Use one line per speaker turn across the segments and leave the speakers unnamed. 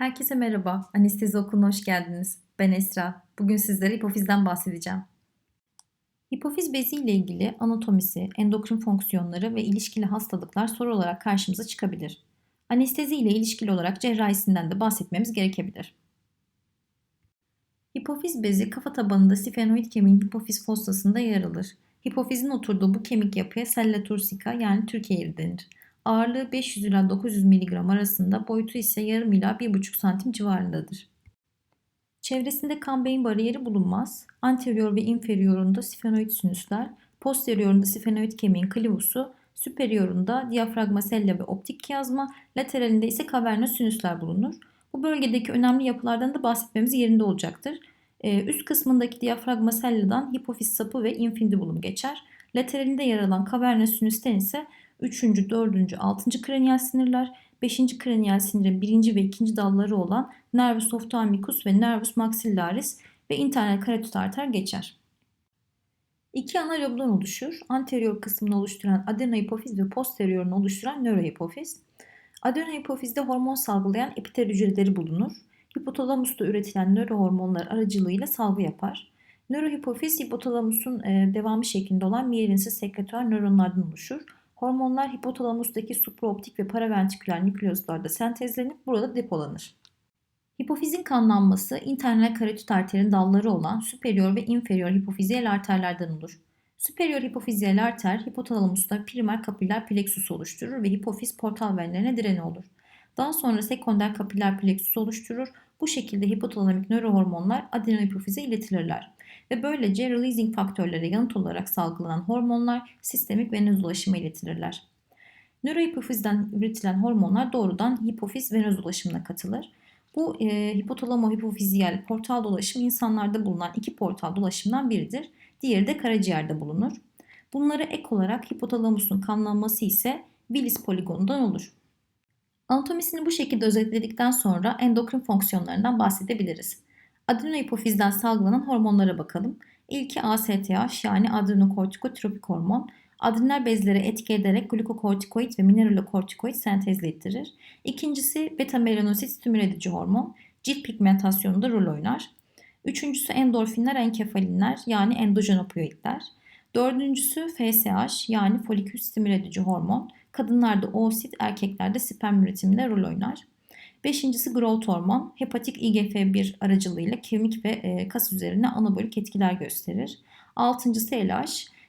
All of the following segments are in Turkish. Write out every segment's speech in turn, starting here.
Herkese merhaba. Anestezi okuluna hoş geldiniz. Ben Esra. Bugün sizlere hipofizden bahsedeceğim. Hipofiz bezi ile ilgili anatomisi, endokrin fonksiyonları ve ilişkili hastalıklar soru olarak karşımıza çıkabilir. Anestezi ile ilişkili olarak cerrahisinden de bahsetmemiz gerekebilir. Hipofiz bezi kafa tabanında sifenoid kemiğin hipofiz fossasında yer alır. Hipofizin oturduğu bu kemik yapıya sella tursica yani Türkiye denir. Ağırlığı 500 ila 900 mg arasında, boyutu ise yarım ila 1,5 santim civarındadır. Çevresinde kan beyin bariyeri bulunmaz. Anterior ve inferiorunda sifenoid sinüsler, posteriorunda sifenoid kemiğin klivusu, superiorunda diyafragma sella ve optik kiyazma, lateralinde ise kaverna sinüsler bulunur. Bu bölgedeki önemli yapılardan da bahsetmemiz yerinde olacaktır. Ee, üst kısmındaki diyafragma selladan hipofiz sapı ve infundibulum geçer. Lateralinde yer alan kaverna sinüsten ise 3. 4. 6. kraniyal sinirler, 5. kraniyal sinirin 1. ve 2. dalları olan nervus ophthalmicus ve nervus maxillaris ve internal karotit arter geçer. İki ana lobdan oluşur. Anterior kısmını oluşturan adenohipofiz ve posteriorunu oluşturan nörohipofiz. Adenohipofizde hormon salgılayan epitel hücreleri bulunur. Hipotalamusta üretilen nörohormonlar aracılığıyla salgı yapar. Nörohipofiz hipotalamusun devamı şeklinde olan miyelinsiz sekreter nöronlardan oluşur. Hormonlar hipotalamustaki supraoptik ve paraventriküler nükleuslarda sentezlenip burada depolanır. Hipofizin kanlanması internal karotit arterin dalları olan superior ve inferior hipofiziyel arterlerden olur. Superior hipofiziyel arter hipotalamusta primer kapiller plexus oluşturur ve hipofiz portal venlerine direni olur. Daha sonra sekonder kapiller plexus oluşturur. Bu şekilde hipotalamik nörohormonlar adenohipofize iletilirler ve böylece releasing faktörlere yanıt olarak salgılanan hormonlar sistemik venöz ulaşıma iletilirler. Nörohipofizden üretilen hormonlar doğrudan hipofiz venöz ulaşımına katılır. Bu e, hipotalamo hipofiziyel portal dolaşım insanlarda bulunan iki portal dolaşımdan biridir. Diğeri de karaciğerde bulunur. Bunlara ek olarak hipotalamusun kanlanması ise Willis poligonundan olur. Anatomisini bu şekilde özetledikten sonra endokrin fonksiyonlarından bahsedebiliriz. Adenohipofizden salgılanan hormonlara bakalım. İlki ASTH yani adrenokortikotropik hormon. Adrenal bezlere etki ederek glukokortikoid ve mineralokortikoid sentezlettirir. İkincisi beta melanosit stimüle edici hormon. Cilt pigmentasyonunda rol oynar. Üçüncüsü endorfinler, enkefalinler yani endojen opioidler. Dördüncüsü FSH yani folikül stimüle edici hormon. Kadınlarda oosit, erkeklerde sperm üretiminde rol oynar. Beşincisi growth hormon. Hepatik IGF-1 aracılığıyla kemik ve e, kas üzerine anabolik etkiler gösterir. Altıncısı LH.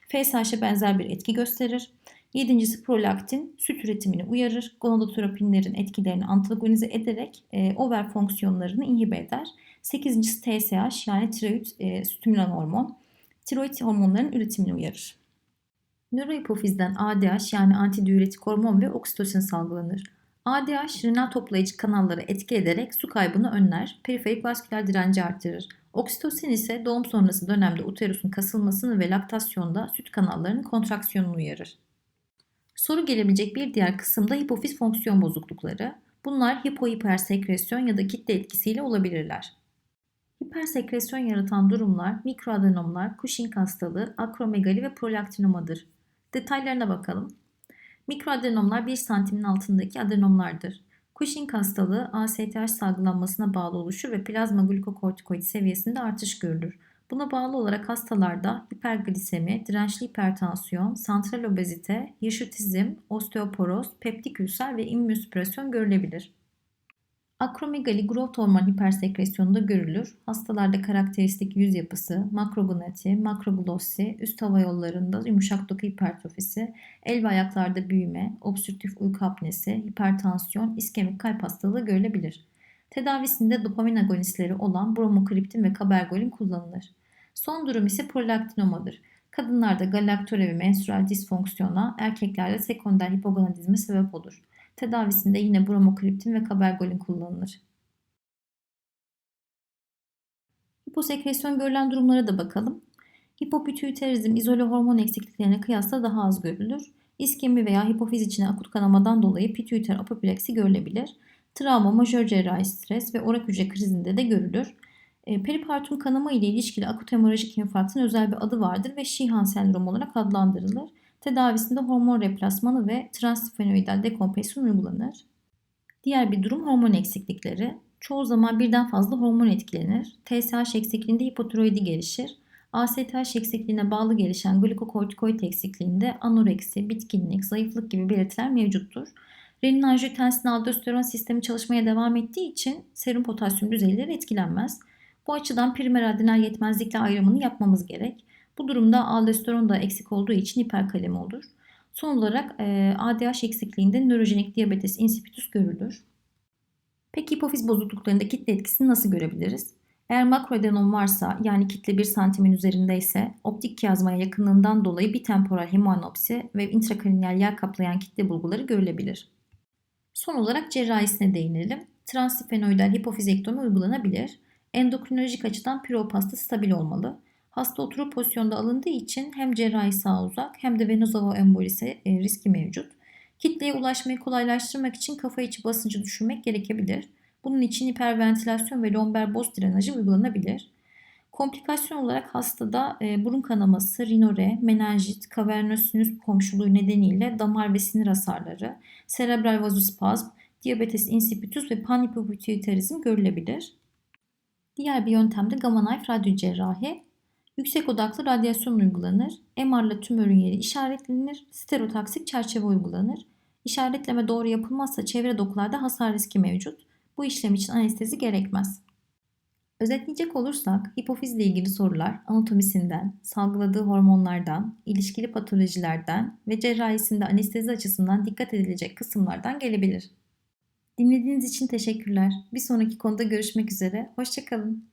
FSH'e benzer bir etki gösterir. Yedincisi prolaktin süt üretimini uyarır. Gonadotropinlerin etkilerini antagonize ederek e, over fonksiyonlarını inhibe eder. Sekizincisi TSH yani tiroid e, stimülan hormon. Tiroid hormonların üretimini uyarır. Nörohipofizden ADH yani antidiüretik hormon ve oksitosin salgılanır. ADH renal toplayıcı kanalları etki ederek su kaybını önler, periferik vasküler direnci artırır. Oksitosin ise doğum sonrası dönemde uterusun kasılmasını ve laktasyonda süt kanallarının kontraksiyonunu uyarır. Soru gelebilecek bir diğer kısımda hipofiz fonksiyon bozuklukları. Bunlar hipohipersekresyon ya da kitle etkisiyle olabilirler. Hipersekresyon yaratan durumlar mikroadenomlar, Cushing hastalığı, akromegali ve prolaktinomadır. Detaylarına bakalım. Mikroadenomlar 1 santimin altındaki adenomlardır. Cushing hastalığı ASTH salgılanmasına bağlı oluşur ve plazma glukokortikoid seviyesinde artış görülür. Buna bağlı olarak hastalarda hiperglisemi, dirençli hipertansiyon, santral obezite, hirşutizm, osteoporoz, peptik ülser ve immünsüpresyon görülebilir. Akromegali growth hormon hipersekresyonunda görülür. Hastalarda karakteristik yüz yapısı, makrogonati, makroglossi, üst hava yollarında yumuşak doku hipertrofisi, el ve ayaklarda büyüme, obstrüktif uyku apnesi, hipertansiyon, iskemik kalp hastalığı görülebilir. Tedavisinde dopamin agonistleri olan bromokriptin ve kabergolin kullanılır. Son durum ise prolaktinomadır. Kadınlarda galaktore ve menstrual disfonksiyona, erkeklerde sekonder hipogonadizme sebep olur. Tedavisinde yine bromokriptin ve kabergolin kullanılır. Hiposekresyon görülen durumlara da bakalım. Hipopituitarizm izole hormon eksikliklerine kıyasla daha az görülür. İskemi veya hipofiz içine akut kanamadan dolayı pituiter apopleksi görülebilir. Travma, majör cerrahi stres ve orak hücre krizinde de görülür. E, peripartum kanama ile ilişkili akut hemorajik infarktın özel bir adı vardır ve Sheehan sendromu olarak adlandırılır. Tedavisinde hormon replasmanı ve transfenoidal dekompresyon uygulanır. Diğer bir durum hormon eksiklikleri. Çoğu zaman birden fazla hormon etkilenir. TSH eksikliğinde hipotiroidi gelişir. ASTH eksikliğine bağlı gelişen glikokortikoid eksikliğinde anoreksi, bitkinlik, zayıflık gibi belirtiler mevcuttur. Renin angiotensin aldosteron sistemi çalışmaya devam ettiği için serum potasyum düzeyleri etkilenmez. Bu açıdan primer adrenal yetmezlikle ayrımını yapmamız gerek. Bu durumda aldosteron da eksik olduğu için hiperkalemi olur. Son olarak e, ADH eksikliğinde nörojenik diyabetes insipidus görülür. Peki hipofiz bozukluklarında kitle etkisini nasıl görebiliriz? Eğer makroadenom varsa yani kitle 1 santimin üzerindeyse optik kiyazmaya yakınlığından dolayı bitemporal hemoanopsi ve intrakraniyal yer kaplayan kitle bulguları görülebilir. Son olarak cerrahisine değinelim. Transifenoidal hipofizektomi uygulanabilir. Endokrinolojik açıdan piropasta stabil olmalı. Hasta oturup pozisyonda alındığı için hem cerrahi sağ uzak hem de venozava embolisi e, riski mevcut. Kitleye ulaşmayı kolaylaştırmak için kafa içi basıncı düşürmek gerekebilir. Bunun için hiperventilasyon ve lomber boz drenajı uygulanabilir. Komplikasyon olarak hastada e, burun kanaması, rinore, menenjit, kavernöz sinüs komşuluğu nedeniyle damar ve sinir hasarları, serebral vazospazm, diabetes insipidus ve panhipopityüterizm görülebilir. Diğer bir yöntem de gamma knife radyo cerrahi. Yüksek odaklı radyasyon uygulanır. MR'la tümörün yeri işaretlenir. Stereotaksik çerçeve uygulanır. İşaretleme doğru yapılmazsa çevre dokularda hasar riski mevcut. Bu işlem için anestezi gerekmez. Özetleyecek olursak hipofizle ilgili sorular anatomisinden, salgıladığı hormonlardan, ilişkili patolojilerden ve cerrahisinde anestezi açısından dikkat edilecek kısımlardan gelebilir. Dinlediğiniz için teşekkürler. Bir sonraki konuda görüşmek üzere. Hoşçakalın.